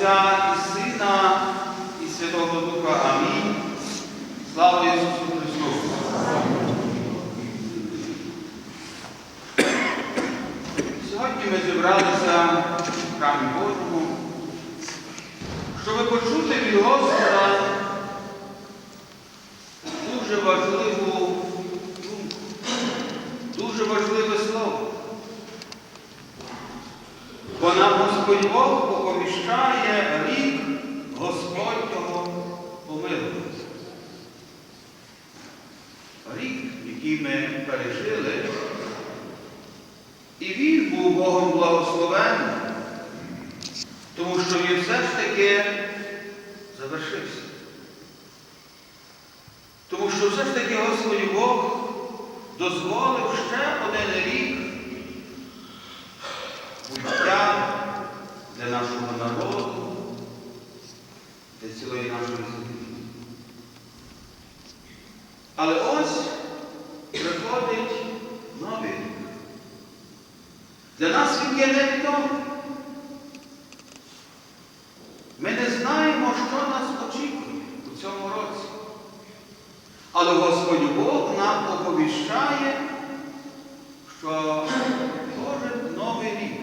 Отця і Сина, і Святого Духа. Амінь. Слава Ісусу Христу! Сьогодні ми зібралися в храмі Божому, щоб почути від Господа дуже важливу думку, дуже важливе слово. Бо нам Господь Бог поповіщає рік Господнього помилування. Рік, який ми пережили, і він був Богом благословенний, тому що він все ж таки завершився. Тому що все ж таки Господь Бог дозволив ще один рік буття для нашого народу, для цілої нашої землі. Але ось приходить новий рік. Для нас він є невідомий. Ми не що нас очікує у цьому році. Але Господь Бог нам оповіщає, що кожен новий рік,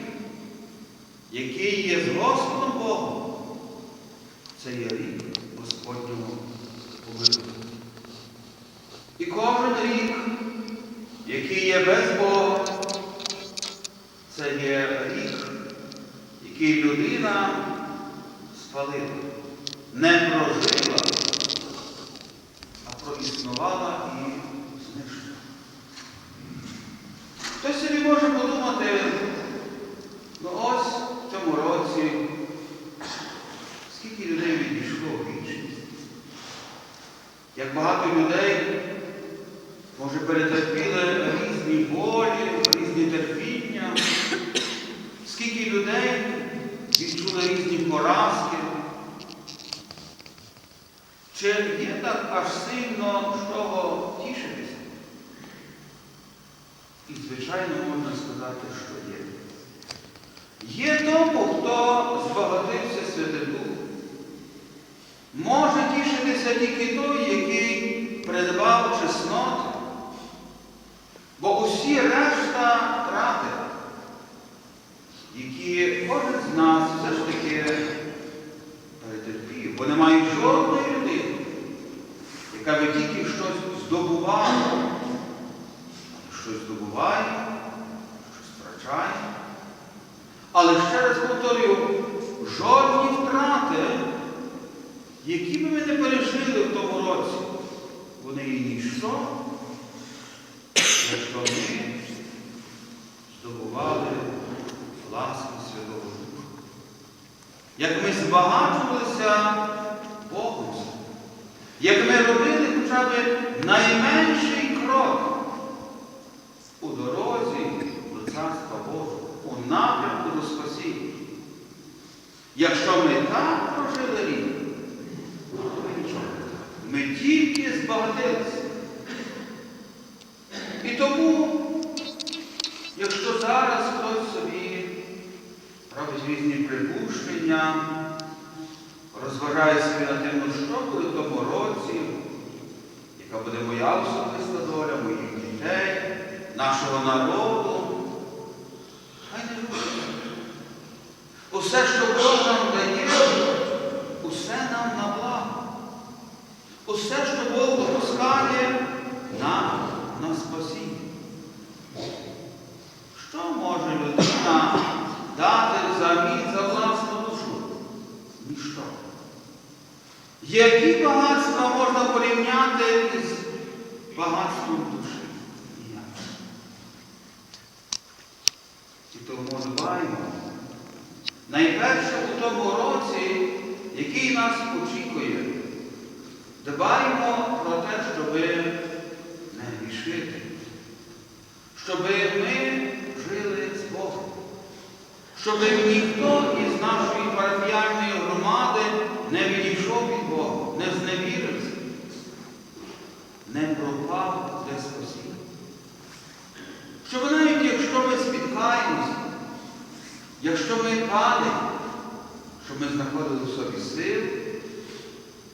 який є з Господом Богом, це є рік Господнього помилування. І кожен рік, який є без Бога, це є рік, який людина спалила, не прожила, а проіснувала і знищила. Хтось собі може подумати, ну ось в цьому році, скільки людей відійшло в вічність. Як багато людей, може, перетерпіли різні болі, різні терпіння, скільки людей відчули різні поразки. Чи є так аж сильно з чого тішитися? І, звичайно, можна сказати, що є. Є тому, хто збагатився Святим Духом. Може тішитися тільки той, який придбав чесноти, бо усі решта втратили, які кожен з нас все ж таки перетерпів, бо немає жодної людини, яка би тільки щось здобувала, щось здобуває, щось втрачає. Але ще раз повторюю, жодні втрати, які би ми не пережили в тому році, вони і ніщо, якщо ми здобували ласку Святого Духа. Як ми збагачувалися Богом, як ми робили хоча б найменший крок у дорозі до Царства Божого, у напрямку до спасіння. Якщо ми так прожили рік, то нічого. Ми тільки збагатилися. І тому, якщо зараз хтось собі робить різні припущення, розважає собі на тим, ну що буде в тому році, яка буде моя особиста доля, моїх дітей, нашого народу, хай не робить. Усе, що Бог нам дає, усе нам на благо. Усе, що Бог допускає нам на спасіння. Що може людина дати взамін за власну душу? Ніщо. Які багатства можна порівняти із багатством душі? І тому дбаємо. Найперше у тому році, який нас очікує, дбаємо про те, щоб не грішити, щоб ми жили з Богом, щоб ніхто із нашої парафіальної громади не відійшов від Бога, не зневірився, не пропав для спасіння. Щоб навіть якщо ми спіткаємося, якщо ми падаємо, щоб ми знаходили в собі сил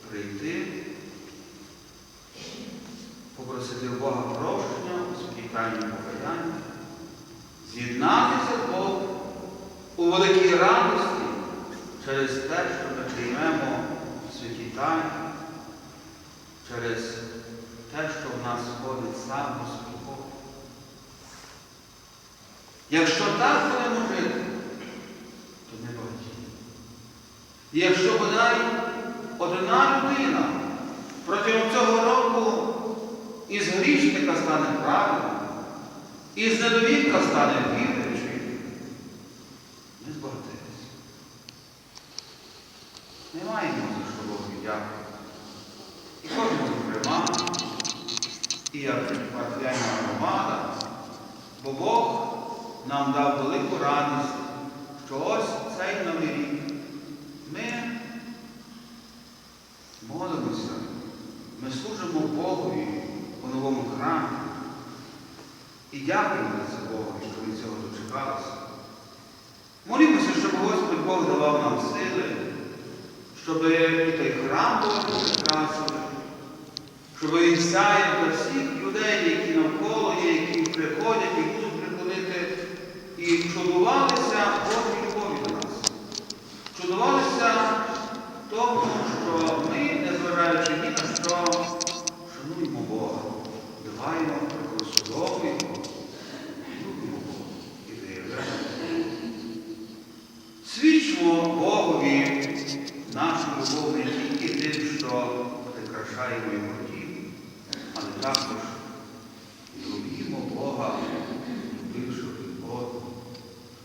прийти, попросити Бога прощення тайні покаяння, з'єднатися з Богом у великій радості через те, що ми приймемо святі тайні, через те, що в нас входить сам Господь Бог. Якщо так будемо жити, то не багаті. І якщо бодай одна людина протягом цього року із грішника стане правильним, із недовірка стане віруючим, не збагатилися. Не маємо за що Богу дякувати. І кожен зокрема, і як парафіальна громада, бо Бог нам дав велику радість, що ось цей новий рік ми молимося, ми служимо Богові у новому храмі. І дякуємо за Богу, що ми цього дочекалися. Молімося, щоб Господь Бог давав нам сили, щоб і той храм Божий прикрасили, він сяяв всіх людей, які навколо є, які приходять і будуть приходити, і чудувалися Божій любові до нас. Чудувалися тому, що ми, незважаючи ні на що, шануємо Бога, дбаємо про судовий, любимо Бога і виявляємо. Свідчимо Богові нашу любов не тільки тим, що прикрашаємо його дім, але також любімо Бога, любивши одного.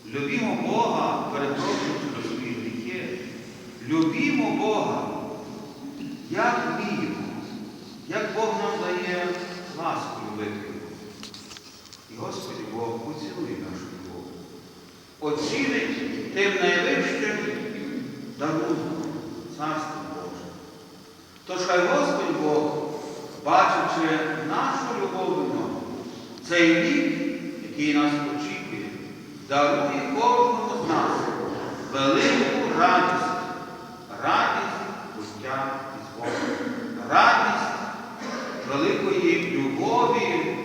Любімо Бога, перепрошуючи до свої гріхи. Любімо Бога, як вміємо, як Бог нам дає любов цей рік, який нас очікує, дарує кожному з нас велику радість, радість буття із Богом, радість великої любові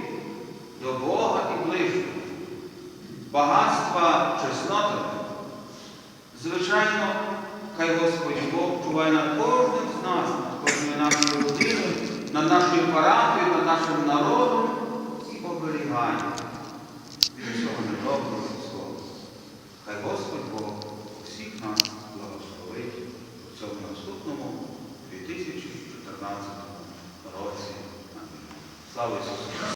до Бога і ближнього, багатства чесноти. Звичайно, хай Господь Бог чуває над кожним з нас, над кожною нашою родиною, над нашою над нашим народом